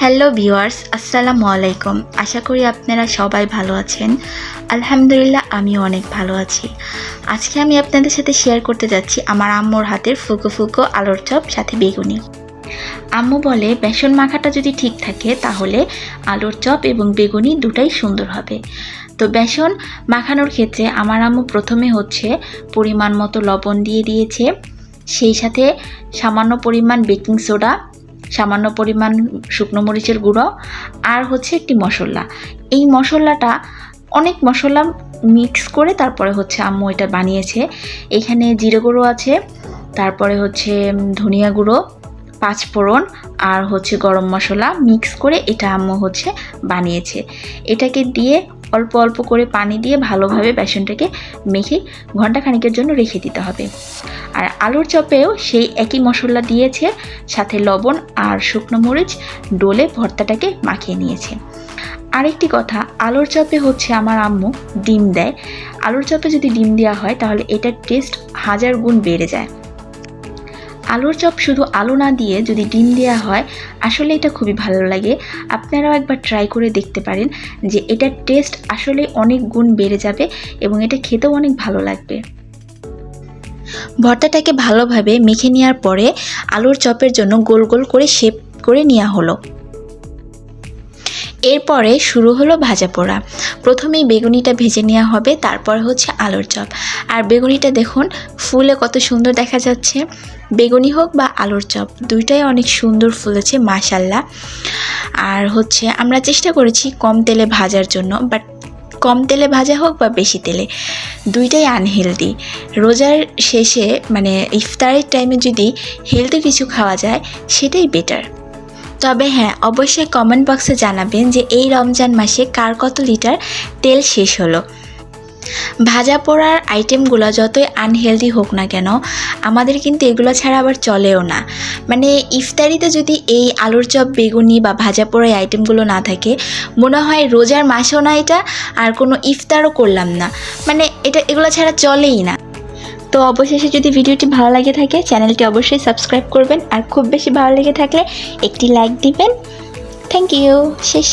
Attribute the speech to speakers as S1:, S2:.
S1: Hello viewers আসসালামু আলাইকুম আশা করি আপনারা সবাই ভালো আছেন। আলহামদুলিল্লাহ, আমিও অনেক ভালো আছি। আজকে আমি আপনাদের সাথে শেয়ার করতে যাচ্ছি আমার আম্মুর হাতের ফুকো ফুকো আলোর চপ, সাথে বেগুনি। আম্মু বলে, বেসন মাখাটা যদি ঠিক থাকে, তাহলে আলুর চপ এবং বেগুনি দুটাই সুন্দর হবে। তো বেসন মাখানোর ক্ষেত্রে আমার আম্মু প্রথমে হচ্ছে পরিমাণ মতো লবণ দিয়ে দিয়েছে। সেই সাথে সামান্য পরিমাণ বেকিং সোডা সামান্য পরিমাণ শুকনো মরিচের গুঁড়ো আর হচ্ছে একটি মশলা। এই মশলাটা অনেক মশলা মিক্স করে তারপরে হচ্ছে আম্মু এটা বানিয়েছে। এখানে জিরে গুঁড়ো আছে, তারপরে হচ্ছে ধনিয়া গুঁড়ো, পাঁচফোড়ন আর হচ্ছে গরম মশলা মিক্স করে এটা আম্মু হচ্ছে বানিয়েছে। এটাকে দিয়ে অল্প অল্প করে পানি দিয়ে ভালোভাবে বেসনটাকে মেখে ঘণ্টা খানিকের জন্য রেখে দিতে হবে। আর আলুর চপেও সেই একই মশলা দিয়েছে, সাথে লবণ আর শুকনো মরিচ ডোলে ভর্তাটাকে মাখিয়ে নিয়েছে। আরেকটি কথা, আলুর চপে হচ্ছে আমার আম্মু ডিম দেয়। আলুর চপে যদি ডিম দেওয়া হয়, তাহলে এটার টেস্ট হাজার গুণ বেড়ে যায়। আলুর চপ শুধু আলু না দিয়ে যদি ডিম দেওয়া হয়, আসলে এটা খুবই ভালো লাগে। আপনারাও একবার ট্রাই করে দেখতে পারেন যে এটার টেস্ট আসলে অনেক গুণ বেড়ে যাবে এবং এটা খেতেও অনেক ভালো লাগবে। ভর্তাটাকে ভালোভাবে মেখে নেওয়ার পরে আলুর চপের জন্য গোল গোল করে শেপ করে নেওয়া হলো। এরপরে শুরু হলো ভাজা পোড়া। প্রথমেই বেগুনিটা ভেজে নেওয়া হবে, তারপর হচ্ছে আলুর চপ। আর বেগুনিটা দেখুন, ফুলে কত সুন্দর দেখা যাচ্ছে। বেগুনি হোক বা আলুর চপ, দুইটাই অনেক সুন্দর ফুলেছে, মাশাল্লাহ। আর হচ্ছে আমরা চেষ্টা করেছি কম তেলে ভাজার জন্য, বাট কম তেলে ভাজা হোক বা বেশি তেলে, দুইটাই আনহেলদি রোজার শেষে মানে ইফতারের টাইমে যদি হেলদি কিছু খাওয়া যায়, সেটাই বেটার তবে হ্যাঁ অবশ্যই কমেন্ট বক্সে জানাবেন যে এই রমজান মাসে কার কত লিটার তেল শেষ হলো। ভাজা পোড়ার আইটেমগুলো যতই আনহেলদি হোক না কেন, আমাদের কিন্তু এগুলো ছাড়া আবার চলেও না। মানে ইফতারিতে যদি এই আলুর চপ, বেগুনি বা ভাজা পোড়া এই আইটেমগুলো না থাকে, মনে হয় রোজার মাসেও না এটা, আর কোনো ইফতারও করলাম না। মানে এটা এগুলো ছাড়া চলেই না। তো অবশেষে যদি ভিডিওটি ভালো লাগে থাকে, চ্যানেলটি অবশ্যই সাবস্ক্রাইব করবেন। আর খুব বেশি ভালো লেগে থাকলে একটি লাইক দিবেন। থ্যাংক ইউ শেষ।